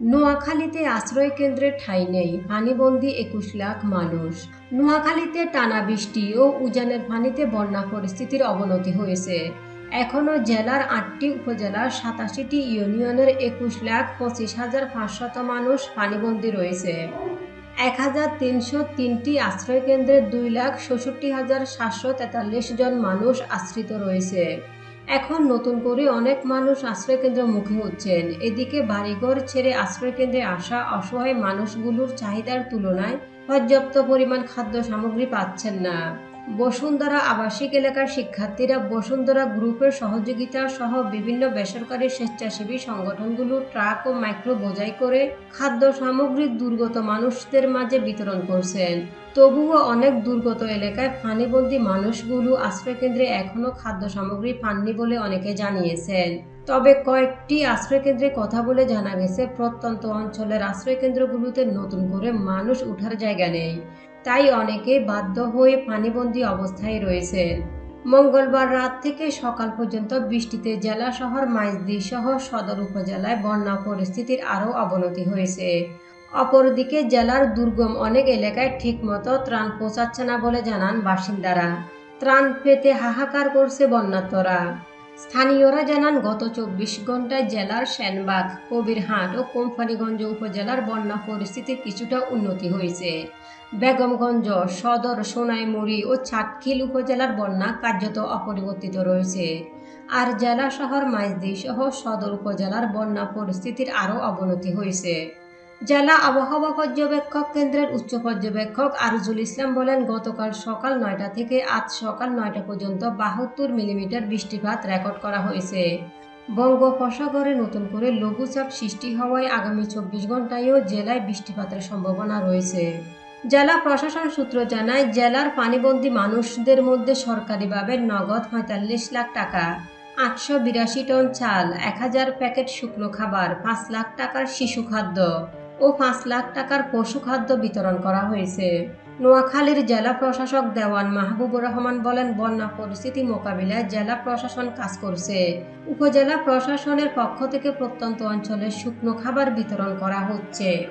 নোয়াখালীতে আশ্রয় কেন্দ্রে ঠাঁই নেই, পানিবন্দী একুশ লাখ মানুষ। নোয়াখালীতে টানা বৃষ্টি ও উজানের পানিতে বন্যা পরিস্থিতির অবনতি হয়েছে। এখনও জেলার আটটি উপজেলার সাতাশিটি ইউনিয়নের একুশ লাখ পঁচিশ হাজার পাঁচশত মানুষ পানিবন্দী রয়েছে। এক হাজার তিনশো তিনটি আশ্রয় কেন্দ্রে দুই লাখ ষষট্টি হাজার সাতশো তেতাল্লিশ জন মানুষ আশ্রিত রয়েছে। এখন নতুন করে অনেক মানুষ আশ্রয়কেন্দ্র মুখে হচ্ছেন। এদিকে বাড়িঘর ছেড়ে আশ্রয়কেন্দ্রে আসা অসহায় মানুষগুলোর চাহিদার তুলনায় পর্যাপ্ত পরিমাণ খাদ্য সামগ্রী পাচ্ছেন না। বসুন্ধরা আবাসিক এলাকার শিক্ষার্থীরা বসুন্ধরা গ্রুপের সহযোগিতা সহ বিভিন্ন বেসরকারি স্বেচ্ছাসেবী সংগঠনগুলো ট্রাক ও মাইক্রো বোঝাই করে খাদ্য সামগ্রী দুর্গত মানুষদের মাঝে বিতরণ করছেন। তবুও অনেক দুর্গত এলাকায় পানিবন্দী মানুষগুলো আশ্রয়কেন্দ্রে এখনও খাদ্য সামগ্রী পাননি বলে অনেকে জানিয়েছেন। তবে কয়েকটি আশ্রয়কেন্দ্রে কথা বলে জানা গেছে, প্রত্যন্ত অঞ্চলের আশ্রয়কেন্দ্রগুলোতে নতুন করে মানুষ উঠার জায়গা নেই। তাই অনেকে বাধ্য হয়ে পানিবন্দী অবস্থায় রয়েছেন মঙ্গলবার রাত থেকে সকাল পর্যন্ত বৃষ্টিতে জেলা শহর মাইজদি সহ সদর উপজেলায় বন্যা পরিস্থিতির আরও অবনতি হয়েছে। অপরদিকে জেলার দুর্গম অনেক এলাকায় ঠিকমতো ত্রাণ পৌঁছাচ্ছে না বলে জানান বাসিন্দারা। ত্রাণ পেতে হাহাকার করছে বন্যার্তরা স্থানীয়রা জানান, গত চব্বিশ ঘন্টায় জেলার সেনবাগ, কবিরহাট ও কোম্পানিগঞ্জ উপজেলার বন্যা পরিস্থিতির কিছুটা উন্নতি হয়েছে। বেগমগঞ্জ, সদর, সোনাইমুড়ি ও চাটখিল উপজেলার বন্যা কার্যত অপরিবর্তিত রয়েছে। আর জেলা শহর মাইজদি সহ সদর উপজেলার বন্যা পরিস্থিতির আরও অবনতি হয়েছে। জেলা আবহাওয়া পর্যবেক্ষক কেন্দ্রের উচ্চ পর্যবেক্ষক আরজুল ইসলাম বলেন, গতকাল সকাল নয়টা থেকে আজ সকাল নয়টা পর্যন্ত বাহাত্তর মিলিমিটার বৃষ্টিপাত রেকর্ড করা হয়েছে। বঙ্গোপসাগরে নতুন করে লঘুচাপ সৃষ্টি হওয়ায় আগামী চব্বিশ ঘন্টায়ও জেলায় বৃষ্টিপাতের সম্ভাবনা রয়েছে। জেলা প্রশাসন সূত্র জানায়, জেলার পানিবন্দী মানুষদের মধ্যে সরকারিভাবে নগদ পঁয়তাল্লিশ লাখ টাকা, আটশো বিরাশি টন চাল, এক হাজার প্যাকেট শুকনো খাবার, পাঁচ লাখ টাকার শিশু খাদ্য ও পাঁচ লাখ টাকার পশু খাদ্য বিতরণ করা হয়েছে। নোয়াখালীর জেলা প্রশাসক দেওয়ান মাহবুবুর রহমান বলেন, বন্যা পরিস্থিতি মোকাবিলায় জেলা প্রশাসন কাজ করছে। উপজেলা প্রশাসনের পক্ষ থেকে প্রত্যন্ত অঞ্চলে শুকনো খাবার বিতরণ করা হচ্ছে।